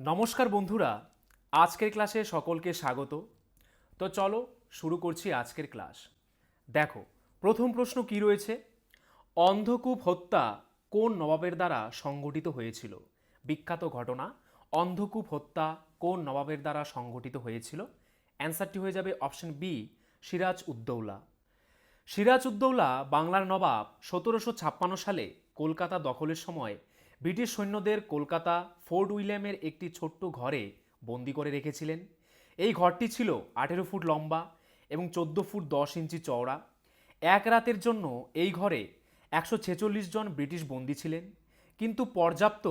নমস্কার বন্ধুরা, আজকের ক্লাসে সকলকে স্বাগত। তো চলো শুরু করছি আজকের ক্লাস। দেখো, প্রথম প্রশ্ন কি রয়েছে? অন্ধকূপ হত্যা কোন নবাবের দ্বারা সংগঠিত হয়েছিল? বিখ্যাত ঘটনা, অন্ধকূপ হত্যা কোন নবাবের দ্বারা সংগঠিত হয়েছিল? অ্যান্সারটি হয়ে যাবে অপশন বি, সিরাজ উদ্দৌলা। সিরাজ উদ্দৌলা বাংলার নবাব সতেরোশো ছাপ্পান্ন সালে কলকাতা দখলের সময় ব্রিটিশ সৈন্যদের কলকাতা ফোর্ট উইলিয়ামের একটি ছোট্ট ঘরে বন্দি করে রেখেছিলেন। এই ঘরটি ছিল আঠেরো ফুট লম্বা এবং চোদ্দ ফুট দশ ইঞ্চি চওড়া। এক রাতের জন্য এই ঘরে একশো ছেচল্লিশ জন ব্রিটিশ বন্দী ছিলেন। কিন্তু পর্যাপ্ত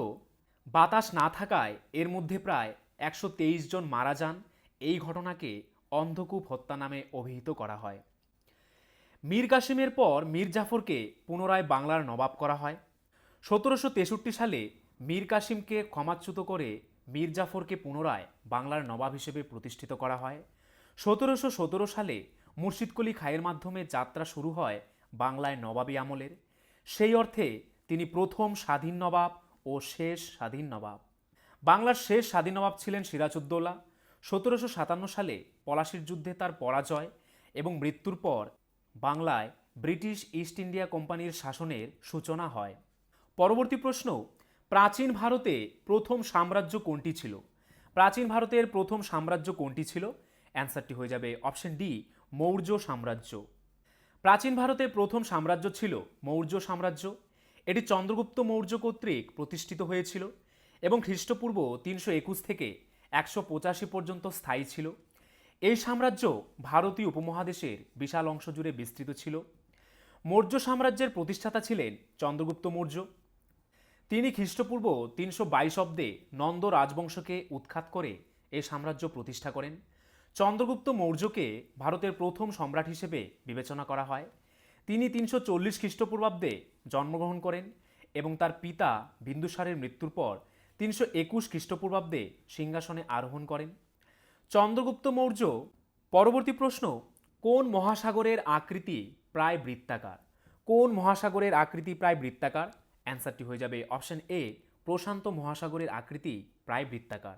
বাতাস না থাকায় এর মধ্যে প্রায় একশো তেইশ জন মারা যান। এই ঘটনাকে অন্ধকূপ হত্যা নামে অভিহিত করা হয়। মীর কাসিমের পর মীর জাফরকে পুনরায় বাংলার নবাব করা হয়। সতেরোশো তেষট্টি সালে মীর কাসিমকে ক্ষমাচ্যুত করে মীর জাফরকে পুনরায় বাংলার নবাব হিসেবে প্রতিষ্ঠিত করা হয়। সতেরোশো সতেরো সালে মুর্শিদকলি খায়ের মাধ্যমে যাত্রা শুরু হয় বাংলায় নবাবী আমলের। সেই অর্থে তিনি প্রথম স্বাধীন নবাব ও শেষ স্বাধীন নবাব। বাংলার শেষ স্বাধীন নবাব ছিলেন সিরাজউদ্দৌলা। সতেরোশো সাতান্ন সালে পলাশির যুদ্ধে তার পরাজয় এবং মৃত্যুর পর বাংলায় ব্রিটিশ ইস্ট ইন্ডিয়া কোম্পানির শাসনের সূচনা হয়। পরবর্তী প্রশ্ন, প্রাচীন ভারতে প্রথম সাম্রাজ্য কোনটি ছিল? প্রাচীন ভারতের প্রথম সাম্রাজ্য কোনটি ছিল? অ্যান্সারটি হয়ে যাবে অপশন ডি, মৌর্য সাম্রাজ্য। প্রাচীন ভারতে প্রথম সাম্রাজ্য ছিল মৌর্য সাম্রাজ্য। এটি চন্দ্রগুপ্ত মৌর্য কর্তৃক প্রতিষ্ঠিত হয়েছিল এবং খ্রিস্টপূর্ব তিনশো একুশ থেকে একশো পঁচাশি পর্যন্ত স্থায়ী ছিল। এই সাম্রাজ্য ভারতীয় উপমহাদেশের বিশাল অংশ জুড়ে বিস্তৃত ছিল। মৌর্য সাম্রাজ্যের প্রতিষ্ঠাতা ছিলেন চন্দ্রগুপ্ত মৌর্য। তিনি খ্রিস্টপূর্ব তিনশো বাইশ অব্দে নন্দ রাজবংশকে উৎখাত করে এ সাম্রাজ্য প্রতিষ্ঠা করেন। চন্দ্রগুপ্ত মৌর্যকে ভারতের প্রথম সম্রাট হিসেবে বিবেচনা করা হয়। তিনি তিনশো চল্লিশ খ্রিস্টপূর্বাব্দে জন্মগ্রহণ করেন এবং তার পিতা বিন্দুসারের মৃত্যুর পর তিনশো একুশ খ্রিস্টপূর্বাব্দে সিংহাসনে আরোহণ করেন। চন্দ্রগুপ্ত মৌর্য, পরবর্তী প্রশ্ন, কোন মহাসাগরের আকৃতি প্রায় বৃত্তাকার? কোন মহাসাগরের আকৃতি প্রায় বৃত্তাকার? অ্যান্সারটি হয়ে যাবে অপশান এ, প্রশান্ত মহাসাগরের আকৃতি প্রায় বৃত্তাকার।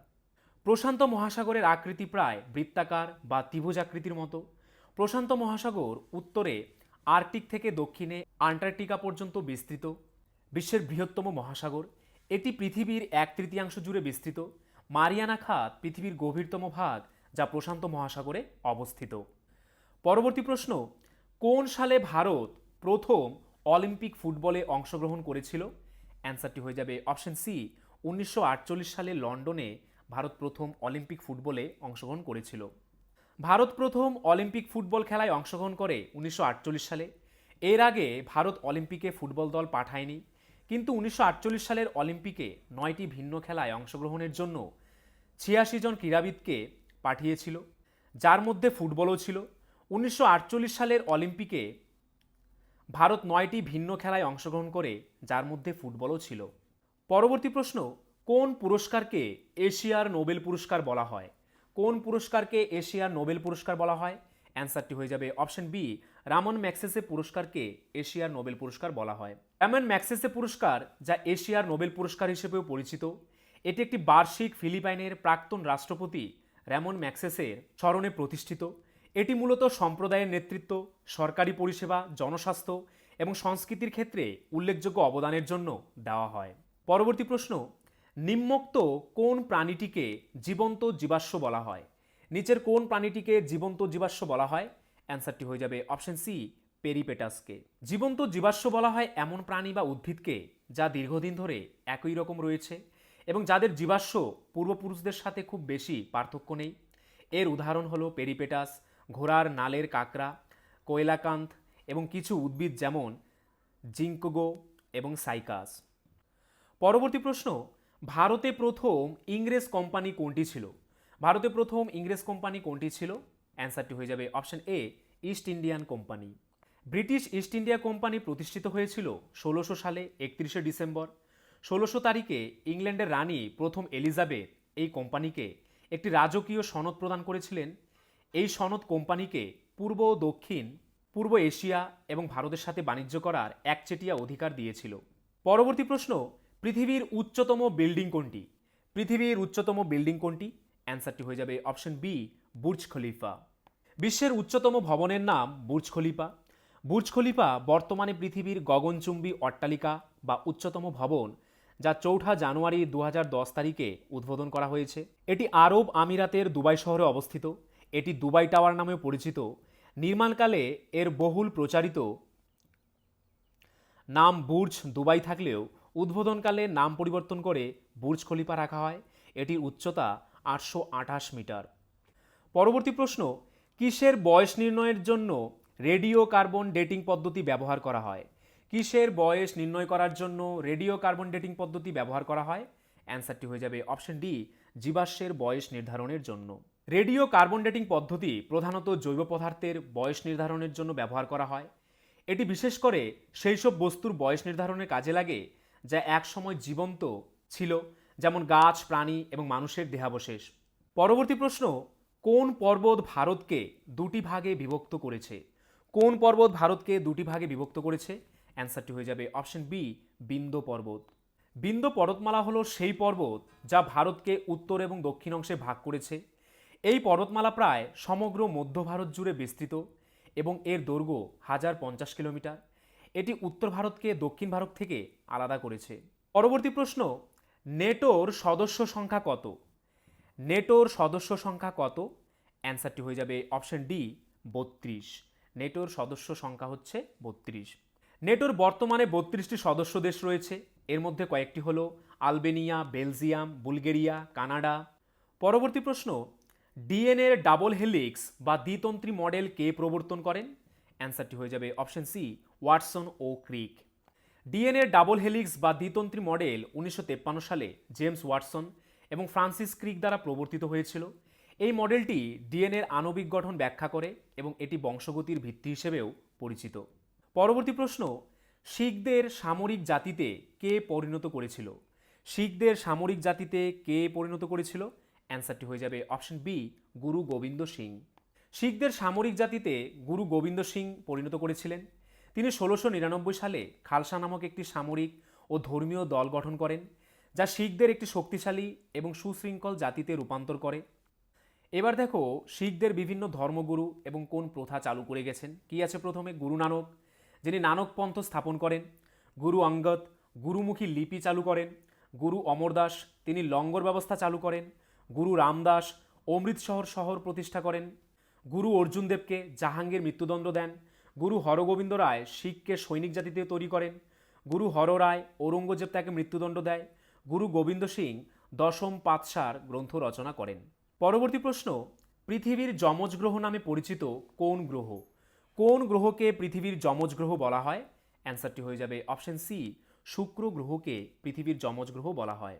প্রশান্ত মহাসাগরের আকৃতি প্রায় বৃত্তাকার বা ত্রিভুজ আকৃতির মতো। প্রশান্ত মহাসাগর উত্তরে আর্কটিক থেকে দক্ষিণে আন্টার্কটিকা পর্যন্ত বিস্তৃত। বিশ্বের বৃহত্তম মহাসাগর। এটি পৃথিবীর এক তৃতীয়াংশ জুড়ে বিস্তৃত। মারিয়ানা খাত পৃথিবীর গভীরতম ভাগ যা প্রশান্ত মহাসাগরে অবস্থিত। পরবর্তী প্রশ্ন, কোন সালে ভারত প্রথম অলিম্পিক ফুটবলে অংশগ্রহণ করেছিল। অ্যান্সারটি হয়ে যাবে অপশন সি, উনিশশো আটচল্লিশ সালে লন্ডনে ভারত প্রথম অলিম্পিক ফুটবলে অংশগ্রহণ করেছিল। ভারত প্রথম অলিম্পিক ফুটবল খেলায় অংশগ্রহণ করে উনিশশো আটচল্লিশ সালে। এর আগে ভারত অলিম্পিকে ফুটবল দল পাঠায়নি, কিন্তু উনিশশো আটচল্লিশ সালের অলিম্পিকে নয়টি ভিন্ন খেলায় অংশগ্রহণের জন্য ছিয়াশি জন ক্রীড়াবিদকে পাঠিয়েছিল, যার মধ্যে ফুটবলও ছিল। উনিশশো আটচল্লিশ সালের অলিম্পিকে ভারত নয়টি ভিন্ন খেলায় অংশগ্রহণ করে, যার মধ্যে ফুটবলও ছিল। পরবর্তী প্রশ্ন, কোন পুরস্কারকে এশিয়ার নোবেল পুরস্কার বলা হয়? কোন পুরস্কারকে এশিয়ার নোবেল পুরস্কার বলা হয়? অ্যান্সারটি হয়ে যাবে অপশন বি, রামন ম্যাক্সেসে পুরস্কারকে এশিয়ার নোবেল পুরস্কার বলা হয়। রামন ম্যাক্সেসে পুরস্কার, যা এশিয়ার নোবেল পুরস্কার হিসেবেও পরিচিত, এটি একটি বার্ষিক ফিলিপাইনের প্রাক্তন রাষ্ট্রপতি র্যামন ম্যাক্সেসের স্মরণে প্রতিষ্ঠিত। এটি মূলত সম্প্রদায়ের নেতৃত্ব, সরকারি পরিষেবা, জনস্বাস্থ্য এবং সংস্কৃতির ক্ষেত্রে উল্লেখযোগ্য অবদানের জন্য দেওয়া হয়। পরবর্তী প্রশ্ন নিম্নোক্ত কোন প্রাণীটিকে জীবন্ত জীবাশ্ম বলা হয়? নিচের কোন প্রাণীটিকে জীবন্ত জীবাশ্ম বলা হয়? অ্যান্সারটি হয়ে যাবে অপশন সি, পেরিপেটাসকে। জীবন্ত জীবাশ্ম বলা হয় এমন প্রাণী বা উদ্ভিদকে যা দীর্ঘদিন ধরে একই রকম রয়েছে এবং যাদের জীবাশ্ম পূর্বপুরুষদের সাথে খুব বেশি পার্থক্য নেই। এর উদাহরণ হলো পেরিপেটাস ঘোড়ার নালের কাকড়া কোয়েলাকান্ত এবং কিছু উদ্ভিদ যেমন জিঙ্কগো এবং সাইকাস। পরবর্তী প্রশ্ন, ভারতে প্রথম ইংরেজ কোম্পানি কোনটি ছিল? ভারতে প্রথম ইংরেজ কোম্পানি কোনটি ছিল? অ্যান্সারটি হয়ে যাবে option A, East Indian company. British East India company প্রতিষ্ঠিত হয়েছিল ষোলোশো সালে একত্রিশে ডিসেম্বর। ষোলোশো তারিখে ইংল্যান্ডের রানী প্রথম এলিজাবেথ এই কোম্পানিকে একটি রাজকীয় সনদ প্রদান করেছিলেন। এই সনদ কোম্পানিকে পূর্ব ও দক্ষিণ, পূর্ব এশিয়া এবং ভারতের সাথে বাণিজ্য করার একচেটিয়া অধিকার দিয়েছিল। পরবর্তী প্রশ্ন, পৃথিবীর উচ্চতম বিল্ডিং কোনটি? পৃথিবীর উচ্চতম বিল্ডিং কোনটি? অ্যান্সারটি হয়ে যাবে অপশন বি, বুর্জ খলিফা। বিশ্বের উচ্চতম ভবনের নাম বুর্জ খলিফা। বুর্জ খলিফা বর্তমানে পৃথিবীর গগনচুম্বী অট্টালিকা বা উচ্চতম ভবন যা চৌঠা জানুয়ারি দু হাজার দশ তারিখে উদ্বোধন করা হয়েছে। এটি আরব আমিরাতের দুবাই শহরে অবস্থিত। এটি দুবাই টাওয়ার নামে পরিচিত। নির্মাণকালে এর বহুল প্রচারিত নাম বুর্জ দুবাই থাকলেও উদ্বোধনকালে নাম পরিবর্তন করে বুর্জ খলিফা রাখা হয়। এটির উচ্চতা আটশো আঠাশ মিটার। পরবর্তী প্রশ্ন, কিসের বয়স নির্ণয়ের জন্য রেডিও কার্বন ডেটিং পদ্ধতি ব্যবহার করা হয়? কিসের বয়স নির্ণয় করার জন্য রেডিও কার্বন ডেটিং পদ্ধতি ব্যবহার করা হয়? অ্যান্সারটি হয়ে যাবে অপশন ডি, জীবাশ্মের বয়স নির্ধারণের জন্য। রেডিও কার্বন ডেটিং পদ্ধতি প্রধানত জৈব পদার্থের বয়স নির্ধারণের জন্য ব্যবহার করা হয়। এটি বিশেষ করে সেই সব বস্তুর বয়স নির্ধারণের কাজে লাগে যা একসময় জীবন্ত ছিল, যেমন গাছ, প্রাণী এবং মানুষের দেহাবশেষ। পরবর্তী প্রশ্ন, কোন পর্বত ভারতকে দুটি ভাগে বিভক্ত করেছে? কোন পর্বত ভারতকে দুটি ভাগে বিভক্ত করেছে? অ্যান্সারটি হয়ে যাবে অপশন বি, বিন্দ পর্বত। বিন্দ পর্বতমালা হলো সেই পর্বত যা ভারতকে উত্তর এবং দক্ষিণ অংশে ভাগ করেছে। এই পর্বতমালা প্রায় সমগ্র মধ্য ভারত জুড়ে বিস্তৃত এবং এর দৈর্ঘ্য হাজার পঞ্চাশ কিলোমিটার। এটি উত্তর ভারতকে দক্ষিণ ভারত থেকে আলাদা করেছে। পরবর্তী প্রশ্ন, নেটোর সদস্য সংখ্যা কত? নেটোর সদস্য সংখ্যা কত? অ্যান্সারটি হয়ে যাবে অপশন ডি, বত্রিশ। নেটোর সদস্য সংখ্যা হচ্ছে বত্রিশ। নেটোর বর্তমানে বত্রিশটি সদস্য দেশ রয়েছে। এর মধ্যে কয়েকটি হলো আলবেনিয়া, বেলজিয়াম, বুলগেরিয়া, কানাডা। পরবর্তী প্রশ্ন ডিএনএর ডাবল হেলিক্স বা দ্বিতন্ত্রী মডেল কে প্রবর্তন করেন? অ্যান্সারটি হয়ে যাবে অপশন সি ওয়াটসন ও ক্রিক ডিএনএর ডাবল হেলিক্স বা দ্বিতন্ত্রী মডেল উনিশশো সালে জেমস ওয়াটসন এবং ফ্রান্সিস ক্রিক দ্বারা প্রবর্তিত হয়েছিল। এই মডেলটি ডিএনএর আণবিক গঠন ব্যাখ্যা করে এবং এটি বংশগতির ভিত্তি হিসেবেও পরিচিত। পরবর্তী প্রশ্ন, শিখদের সামরিক জাতিতে কে পরিণত করেছিল? শিখদের সামরিক জাতিতে কে পরিণত করেছিল? অ্যান্সারটি হয়ে যাবে অপশন বি গুরু গোবিন্দ সিং। শিখদের সামরিক জাতিতে গুরু গোবিন্দ সিং পরিণত করেছিলেন। তিনি ষোলোশো নিরানব্বই সালে খালসা নামক একটি সামরিক ও ধর্মীয় দল গঠন করেন, যা শিখদের একটি শক্তিশালী এবং সুশৃঙ্খল জাতিতে রূপান্তর করে। এবার দেখো শিখদের বিভিন্ন ধর্মগুরু এবং কোন প্রথা চালু করে গেছেন। কি আছে প্রথমে? গুরু নানক, যিনি নানক পন্থ স্থাপন করেন। গুরু অঙ্গদ, গুরুমুখী লিপি চালু করেন। গুরু অমরদাস তিনি লঙ্গর ব্যবস্থা চালু করেন। গুরু রামদাস অমৃতসর শহর প্রতিষ্ঠা করেন। গুরু অর্জুন দেবকে জাহাঙ্গীর মৃত্যুদণ্ড দেন। গুরু হরগোবিন্দ রায় শিখকে সৈনিক জাতিতে তৈরি করেন। গুরু হর রায় ঔরঙ্গজেব তাকে মৃত্যুদণ্ড দেয়। গুরু গোবিন্দ সিং দশম পাতসার গ্রন্থ রচনা করেন। পরবর্তী প্রশ্ন, পৃথিবীর যমজ গ্রহ নামে পরিচিত কোন গ্রহ? কোন গ্রহকে পৃথিবীর যমজ গ্রহ বলা হয়? অ্যান্সারটি হয়ে যাবে অপশন সি, শুক্র গ্রহকে পৃথিবীর যমজ গ্রহ বলা হয়।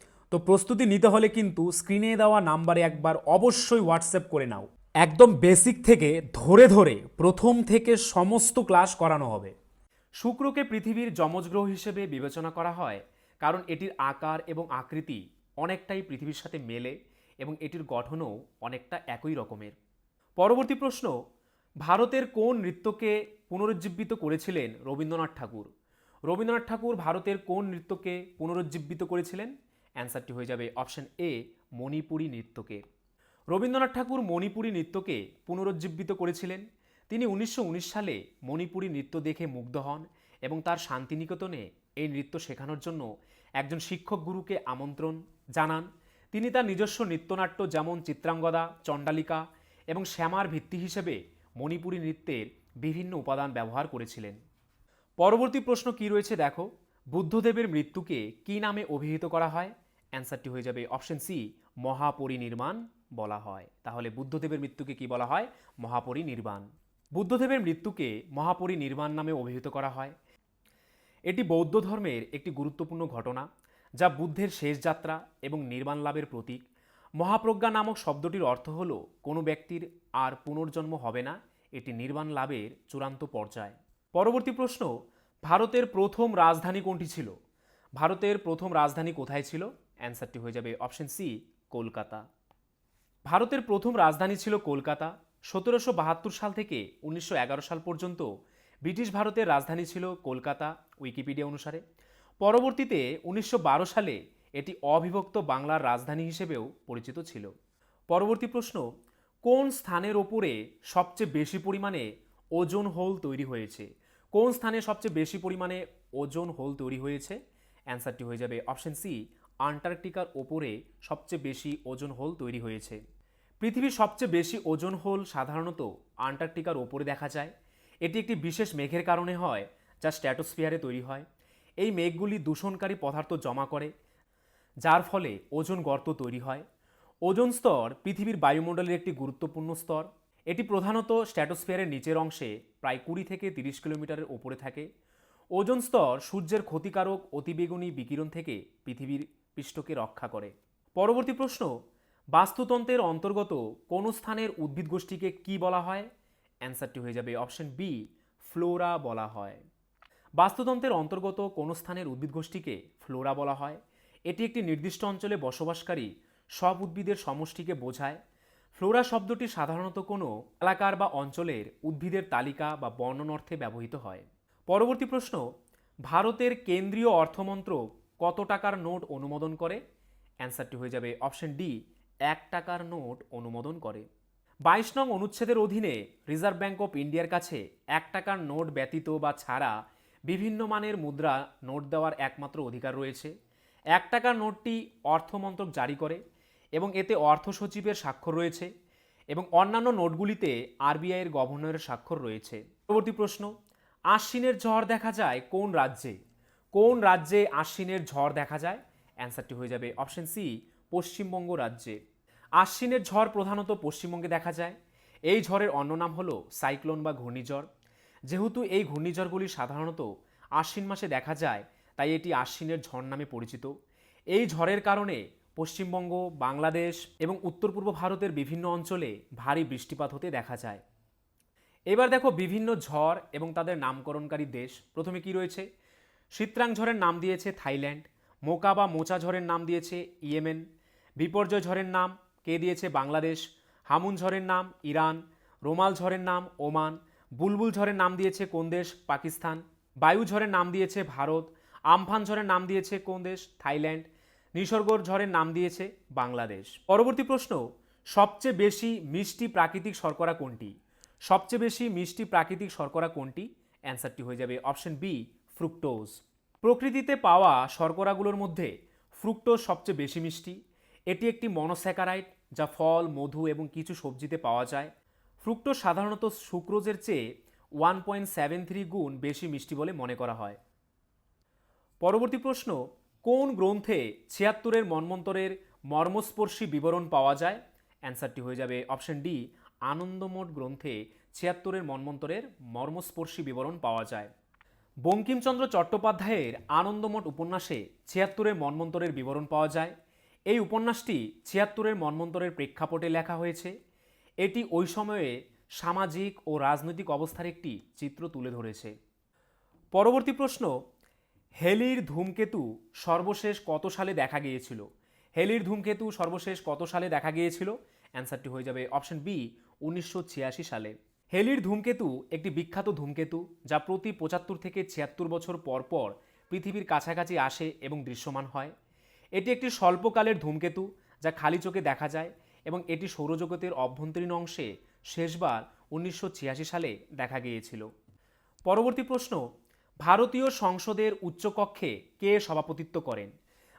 তো প্রস্তুতি নিতে হলে কিন্তু স্ক্রিনে দেওয়া নাম্বারে একবার অবশ্যই হোয়াটসঅ্যাপ করে নাও। একদম বেসিক থেকে ধরে ধরে প্রথম থেকে সমস্ত ক্লাস করানো হবে। শুক্রকে পৃথিবীর যমজ গ্রহ হিসেবে বিবেচনা করা হয়, কারণ এটির আকার এবং আকৃতি অনেকটাই পৃথিবীর সাথে মেলে এবং এটির গঠনও অনেকটা একই রকমের। পরবর্তী প্রশ্ন, ভারতের কোন নৃত্যকে পুনরুজ্জীবিত করেছিলেন রবীন্দ্রনাথ ঠাকুর? রবীন্দ্রনাথ ঠাকুর ভারতের কোন নৃত্যকে পুনরুজ্জীবিত করেছিলেন? অ্যান্সারটি হয়ে যাবে অপশন এ, মণিপুরী নৃত্যকে। রবীন্দ্রনাথ ঠাকুর মণিপুরী নৃত্যকে পুনরুজ্জীবিত করেছিলেন। তিনি উনিশশো উনিশ সালে মণিপুরী নৃত্য দেখে মুগ্ধ হন এবং তার শান্তিনিকেতনে এই নৃত্য শেখানোর জন্য একজন শিক্ষক গুরুকে আমন্ত্রণ জানান। তিনি তার নিজস্ব নৃত্যনাট্য যেমন চিত্রাঙ্গদা, চণ্ডালিকা এবং শ্যামার ভিত্তি হিসেবে মণিপুরী নৃত্যের বিভিন্ন উপাদান ব্যবহার করেছিলেন। পরবর্তী প্রশ্ন কি রয়েছে দেখো? বুদ্ধদেবের মৃত্যুকে কি নামে অভিহিত করা হয়? অ্যান্সারটি হয়ে যাবে অপশন সি মহাপরিনির্বাণ বলা হয়। তাহলে বুদ্ধদেবের মৃত্যুকে কি বলা হয়? মহাপরিনির্বাণ। বুদ্ধদেবের মৃত্যুকে মহাপরিনির্বাণ নামে অভিহিত করা হয়। এটি বৌদ্ধ ধর্মের একটি গুরুত্বপূর্ণ ঘটনা, যা বুদ্ধের শেষ যাত্রা এবং নির্বাণ লাভের প্রতীক। মহাপ্রজ্ঞা নামক শব্দটির অর্থ হল, কোনো ব্যক্তির আর পুনর্জন্ম হবে না, এটি নির্বাণ লাভের চূড়ান্ত পর্যায়। পরবর্তী প্রশ্ন, ভারতের প্রথম রাজধানী কোনটি ছিল? ভারতের প্রথম রাজধানী কোথায় ছিল? অ্যান্সারটি হয়ে যাবে অপশন সি কলকাতা। ভারতের প্রথম রাজধানী ছিল কলকাতা। সতেরোশো বাহাত্তর সাল থেকে উনিশশো এগারো সাল পর্যন্ত ব্রিটিশ ভারতের রাজধানী ছিল কলকাতা উইকিপিডিয়া অনুসারে। পরবর্তীতে উনিশশো বারো সালে এটি অবিভক্ত বাংলার রাজধানী হিসেবেও পরিচিত ছিল। পরবর্তী প্রশ্ন, কোন স্থানের ওপরে সবচেয়ে বেশি পরিমাণে ওজন হোল তৈরি হয়েছে? কোন স্থানে সবচেয়ে বেশি পরিমাণে ওজন হোল তৈরি হয়েছে? অ্যান্সারটি হয়ে যাবে অপশন সি আন্টার্কটিকার ওপরে সবচেয়ে বেশি ওজন হোল তৈরি হয়েছে। পৃথিবীর সবচেয়ে বেশি ওজন হোল সাধারণত আন্টার্কটিকার ওপরে দেখা যায়। এটি একটি বিশেষ মেঘের কারণে হয়, যা স্ট্র্যাটোস্ফিয়ারে তৈরি হয়। এই মেঘগুলি দূষণকারী পদার্থ জমা করে, যার ফলে ওজন গর্ত তৈরি হয়। ওজন স্তর পৃথিবীর বায়ুমণ্ডলের একটি গুরুত্বপূর্ণ স্তর। এটি প্রধানত স্ট্র্যাটোস্ফিয়ারের নিচের অংশে প্রায় কুড়ি থেকে তিরিশ কিলোমিটারের ওপরে থাকে। ওজন স্তর সূর্যের ক্ষতিকারক অতিবেগুনি বিকিরণ থেকে পৃথিবীর পৃষ্ঠকে রক্ষা করে। পরবর্তী প্রশ্ন, বাস্তুতন্ত্রের অন্তর্গত কোন স্থানের উদ্ভিদ গোষ্ঠীকে কি বলা হয়? অ্যান্সারটি হয়ে যাবে অপশন বি, ফ্লোরা বলা হয়। বাস্তুতন্ত্রের অন্তর্গত কোন স্থানের উদ্ভিদ গোষ্ঠীকে ফ্লোরা বলা হয়? এটি একটি নির্দিষ্ট অঞ্চলে বসবাসকারী সব উদ্ভিদের সমষ্টিকে বোঝায়। ফ্লোরা শব্দটি সাধারণত কোনো এলাকার বা অঞ্চলের উদ্ভিদের তালিকা বা বর্ণন অর্থে ব্যবহৃত হয়। পরবর্তী প্রশ্ন, ভারতের কেন্দ্রীয় অর্থমন্ত্রক কত টাকার নোট অনুমোদন করে? অ্যান্সারটি হয়ে যাবে অপশন ডি, এক টাকার নোট অনুমোদন করে। বাইশ নং অনুচ্ছেদের অধীনে রিজার্ভ ব্যাঙ্ক অফ ইন্ডিয়ার কাছে এক টাকার নোট ব্যতীত বা ছাড়া বিভিন্ন মানের মুদ্রা নোট দেওয়ার একমাত্র অধিকার রয়েছে। এক টাকার নোটটি অর্থমন্ত্রক জারি করে এবং এতে অর্থ সচিবের স্বাক্ষর রয়েছে এবং অন্যান্য নোটগুলিতে আরবিআইয়ের গভর্নরের স্বাক্ষর রয়েছে। পরবর্তী প্রশ্ন, আশ্বিনের ঝড় দেখা যায় কোন রাজ্যে? কোন রাজ্যে আশ্বিনের ঝড় দেখা যায়? অ্যান্সারটি হয়ে যাবে অপশন সি, পশ্চিমবঙ্গ রাজ্যে। আশ্বিনের ঝড় প্রধানত পশ্চিমবঙ্গে দেখা যায়। এই ঝড়ের অন্য নাম হলো সাইক্লোন বা ঘূর্ণিঝড়। যেহেতু এই ঘূর্ণিঝড়গুলি সাধারণত আশ্বিন মাসে দেখা যায়, তাই এটি আশ্বিনের ঝড় নামে পরিচিত। এই ঝড়ের কারণে পশ্চিমবঙ্গ, বাংলাদেশ এবং উত্তর পূর্ব ভারতের বিভিন্ন অঞ্চলে ভারী বৃষ্টিপাত হতে দেখা যায়। এবার দেখো বিভিন্ন ঝড় এবং তাদের নামকরণকারী দেশ। প্রথমে কি রয়েছে? শীতরাং ঝড়ের নাম দিয়েছে থাইল্যান্ড মোকা বা মোচা ঝড়ের নাম দিয়েছে ইয়েমেন, বিপর্যয় ঝড়ের নাম কে দিয়েছে বাংলাদেশ, হামুন ঝড়ের নাম ইরান, রোমাল ঝড়ের নাম ওমান, বুলবুল ঝড়ের নাম দিয়েছে কোন দেশ, পাকিস্তান, বায়ু ঝড়ের নাম দিয়েছে ভারত, আমফান ঝড়ের নাম দিয়েছে কোন দেশ, থাইল্যান্ড, নিসর্গর ঝড়ের নাম দিয়েছে বাংলাদেশ। পরবর্তী প্রশ্ন, সবচেয়ে বেশি মিষ্টি প্রাকৃতিক শর্করা কোনটি? সবচেয়ে বেশি মিষ্টি প্রাকৃতিক শর্করা কোনটি? অ্যান্সারটি হয়ে যাবে অপশন বি ফ্রুক্টোজ। প্রকৃতিতে পাওয়া শর্করাগুলোর মধ্যে ফ্রুক্টোজ সবচেয়ে বেশি মিষ্টি। এটি একটি মনোস্যাকারাইড যা ফল, মধু এবং কিছু সবজিতে পাওয়া যায়। ফ্রুক্টোজ সাধারণত সুক্রোজের চেয়ে ওয়ান পয়েন্ট সেভেন থ্রি গুণ বেশি মিষ্টি বলে মনে করা হয়। পরবর্তী প্রশ্ন, কোন গ্রন্থে ছিয়াত্তরের মন্বন্তরের মর্মস্পর্শী বিবরণ পাওয়া যায়? অ্যান্সারটি হয়ে যাবে অপশন ডি আনন্দমঠ গ্রন্থে ছিয়াত্তরের মন্বন্তরের মর্মস্পর্শী বিবরণ পাওয়া যায়। বঙ্কিমচন্দ্র চট্টোপাধ্যায়ের আনন্দমঠ উপন্যাসে ছিয়াত্তরের মন্বন্তরের বিবরণ পাওয়া যায়। এই উপন্যাসটি ছিয়াত্তরের মন্বন্তরের প্রেক্ষাপটে লেখা হয়েছে। এটি ওই সময়ে সামাজিক ও রাজনৈতিক অবস্থার একটি চিত্র তুলে ধরেছে। পরবর্তী প্রশ্ন, হেলির ধূমকেতু সর্বশেষ কত সালে দেখা গিয়েছিল? হেলির ধূমকেতু সর্বশেষ কত সালে দেখা গিয়েছিল? অ্যান্সারটি হয়ে যাবে অপশন বি, উনিশশো ছিয়াশি সালে। হেলির ধূমকেতু একটি বিখ্যাত ধূমকেতু যা প্রতি পঁচাত্তর থেকে ছিয়াত্তর বছর পর পর পৃথিবীর কাছাকাছি আসে এবং দৃশ্যমান হয়। এটি একটি স্বল্পকালের ধূমকেতু যা খালি চোখে দেখা যায় এবং এটি সৌরজগতের অভ্যন্তরীণ অংশে শেষবার উনিশশো ছিয়াশি সালে দেখা গিয়েছিল। পরবর্তী প্রশ্ন, ভারতীয় সংসদের উচ্চকক্ষে কে সভাপতিত্ব করেন?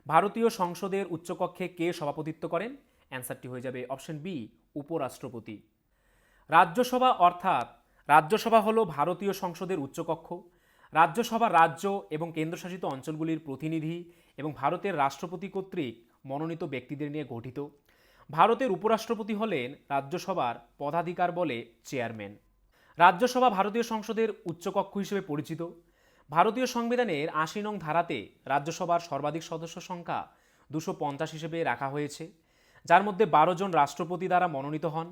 ভারতীয় সংসদের উচ্চকক্ষে কে সভাপতিত্ব করেন? অ্যান্সারটি হয়ে যাবে অপশন বি, উপরাষ্ট্রপতি। রাজ্যসভা অর্থাৎ রাজ্যসভা হল ভারতীয় সংসদের উচ্চকক্ষ। রাজ্যসভা রাজ্য এবং কেন্দ্রশাসিত অঞ্চলগুলির প্রতিনিধি এবং ভারতের রাষ্ট্রপতি কর্তৃক মনোনীত ব্যক্তিদের নিয়ে গঠিত। ভারতের উপরাষ্ট্রপতি হলেন রাজ্যসভার পদাধিকার বলে চেয়ারম্যান। রাজ্যসভা ভারতীয় সংসদের উচ্চকক্ষ হিসেবে পরিচিত। ভারতীয় সংবিধানের আশি নং ধারাতে রাজ্যসভার সর্বাধিক সদস্য সংখ্যা দুশো পঞ্চাশ হিসেবে রাখা হয়েছে, যার মধ্যে বারো জন রাষ্ট্রপতি দ্বারা মনোনীত হন।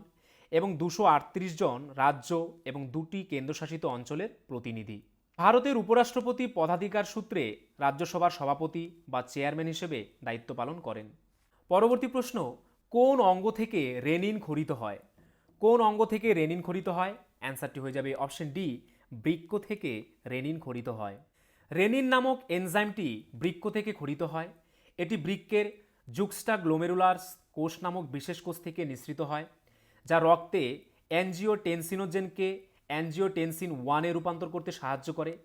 এবং দুশো জন রাজ্য এবং দুটি কেন্দ্রশাসিত অঞ্চলের প্রতিনিধি। ভারতের উপরাষ্ট্রপতি পদাধিকার সূত্রে রাজ্যসভার সভাপতি বা চেয়ারম্যান হিসেবে দায়িত্ব পালন করেন। পরবর্তী প্রশ্ন, কোন অঙ্গ থেকে রেনিন খরিত হয়? কোন অঙ্গ থেকে রেনিন খরিত হয়? অ্যান্সারটি হয়ে যাবে অপশন ডি, বৃক্ক থেকে রেনিন খরিত হয়। রেনিন নামক এনজাইমটি বৃক্ক থেকে খরিত হয়। এটি বৃক্কের জুক্সটা গ্লোমেরুলার্স কোষ নামক বিশেষ কোষ থেকে নিঃসৃত হয়। যা রক্তে অ্যানজিওটেনসিনোজেনকে অ্যানজিওটেনসিন ওয়ানে রূপান্তর করতে সাহায্য করে।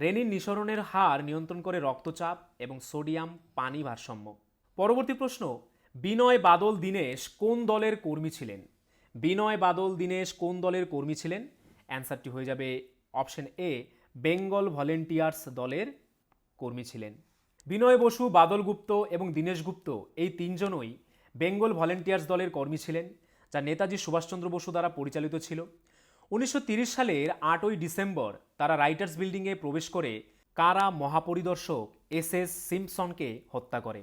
রেনিন নিঃসরণের হার নিয়ন্ত্রণ করে রক্তচাপ এবং সোডিয়াম পানি ভারসাম্য। পরবর্তী প্রশ্ন, বিনয় বাদল দীনেশ কোন দলের কর্মী ছিলেন? বিনয় বাদল দীনেশ কোন দলের কর্মী ছিলেন? অ্যান্সারটি হয়ে যাবে অপশন এ, বেঙ্গল ভলেন্টিয়ার্স দলের কর্মী ছিলেন। বিনয় বসু, বাদল গুপ্ত এবং দীনেশ গুপ্ত এই তিনজনই বেঙ্গল ভলেন্টিয়ার্স দলের কর্মী ছিলেন। যা নেতাজি সুভাষচন্দ্র বসু দ্বারা পরিচালিত ছিল। উনিশশো সালের আটই ডিসেম্বর তারা রাইটার্স বিল্ডিংয়ে প্রবেশ করে কারা মহাপরিদর্শক এস এস সিম্পসনকে হত্যা করে।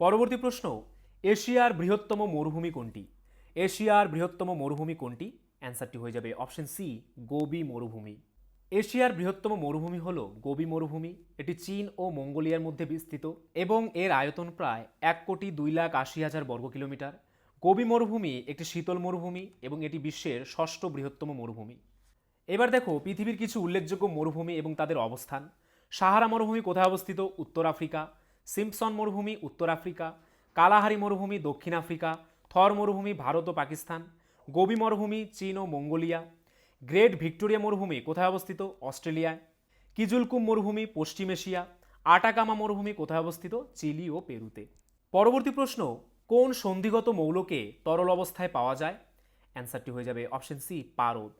পরবর্তী প্রশ্ন, এশিয়ার বৃহত্তম মরুভূমি কোনটি? এশিয়ার বৃহত্তম মরুভূমি কোনটি? অ্যান্সারটি হয়ে যাবে অপশন সি, গোবি মরুভূমি। এশিয়ার বৃহত্তম মরুভূমি হল গোবি মরুভূমি। এটি চীন ও মঙ্গোলিয়ার মধ্যে বিস্তৃত এবং এর আয়তন প্রায় এক কোটি দুই লাখ আশি হাজার বর্গ কিলোমিটার গোবি মরুভূমি, একটি শীতল মরুভূমি এবং এটি বিশ্বের ষষ্ঠ বৃহত্তম মরুভূমি। এবার দেখো পৃথিবীর কিছু উল্লেখযোগ্য মরুভূমি এবং তাদের অবস্থান। সাহারা মরুভূমি কোথায় অবস্থিত? উত্তর আফ্রিকা। সিম্পসন মরুভূমি, উত্তর আফ্রিকা। কালাহারি মরুভূমি, দক্ষিণ আফ্রিকা। থর মরুভূমি, ভারত ও পাকিস্তান। গোবি মরুভূমি, চীন ও মঙ্গোলিয়া। গ্রেট ভিক্টোরিয়া মরুভূমি কোথায় অবস্থিত? অস্ট্রেলিয়ায়। কিজুলকুম মরুভূমি, পশ্চিম এশিয়া। আটাকামা মরুভূমি কোথায় অবস্থিত? চিলি ও পেরুতে। পরবর্তী প্রশ্ন কোন সন্ধিগত মৌলকে তরল অবস্থায় পাওয়া যায়? অ্যান্সারটি হয়ে যাবে অপশন সি, পারদ।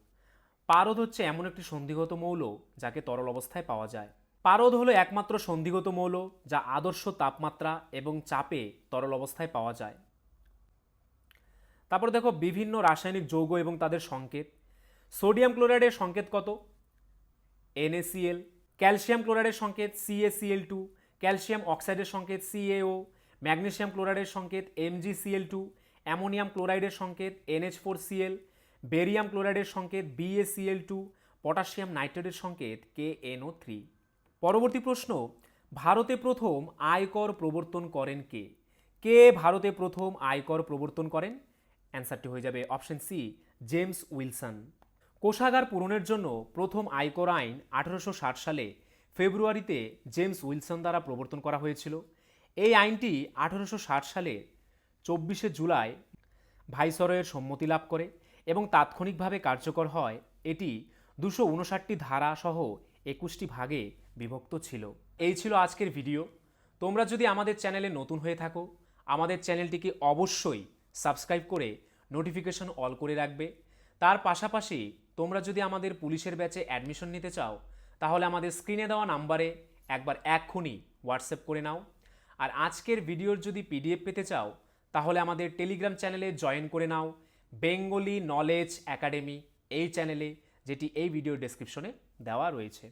পারদ হচ্ছে এমন একটি সন্ধিগত মৌল যাকে তরল অবস্থায় পাওয়া যায়। পারদ হলো একমাত্র সন্ধিগত মৌল যা আদর্শ তাপমাত্রা এবং চাপে তরল অবস্থায় পাওয়া যায়। তারপর দেখো বিভিন্ন রাসায়নিক যৌগ এবং তাদের সংকেত। সোডিয়াম ক্লোরাইডের সংকেত কত? NaCl ক্যালসিয়াম ক্লোরাইডের সংকেত সিএসিএল টু ক্যালসিয়াম অক্সাইডের সংকেত CaO ম্যাগনেসিয়াম ক্লোরাইডের সংকেত MgCl2 টু অ্যামোনিয়াম ক্লোরাইডের সংকেত NH4Cl বেরিয়াম ক্লোরাইডের সংকেত BaCl2 টু পটাশিয়াম নাইট্রেটের সংকেত কে এনও থ্রি পরবর্তী প্রশ্ন, ভারতে প্রথম আয়কর প্রবর্তন করেন কে? কে ভারতে প্রথম আয়কর প্রবর্তন করেন? অ্যান্সারটি হয়ে যাবে অপশন সি, জেমস উইলসন। কোষাগার পূরণের জন্য প্রথম আয়কর আইন আঠারোশো ষাট সালে ফেব্রুয়ারিতে জেমস উইলসন দ্বারা প্রবর্তন করা হয়েছিল। এই আইনটি আঠারোশো সালে চব্বিশে জুলাই ভাইসরয়ের সম্মতি লাভ করে এবং তাৎক্ষণিকভাবে কার্যকর হয়। এটি দুশো উনষাটটি ধারা সহ একুশটি ভাগে বিভক্ত ছিল। এই ছিল আজকের ভিডিও। তোমরা যদি আমাদের চ্যানেলে নতুন হয়ে থাকো, আমাদের চ্যানেলটিকে অবশ্যই সাবস্ক্রাইব করে নোটিফিকেশন অল করে রাখবে। তার পাশাপাশি তোমরা যদি আমাদের পুলিশের ব্যাচে অ্যাডমিশন নিতে চাও, তাহলে আমাদের স্ক্রিনে দেওয়া নাম্বারে একবার এক্ষুনি হোয়াটসঅ্যাপ করে নাও। আর আজকের ভিডিওর যদি পিডিএফ পেতে চাও, তাহলে আমাদের টেলিগ্রাম চ্যানেলে জয়েন করে নাও, বেঙ্গলি নলেজ একাডেমি, এই চ্যানেলে, যেটি এই ভিডিও ডেসক্রিপশনে দেওয়া রয়েছে।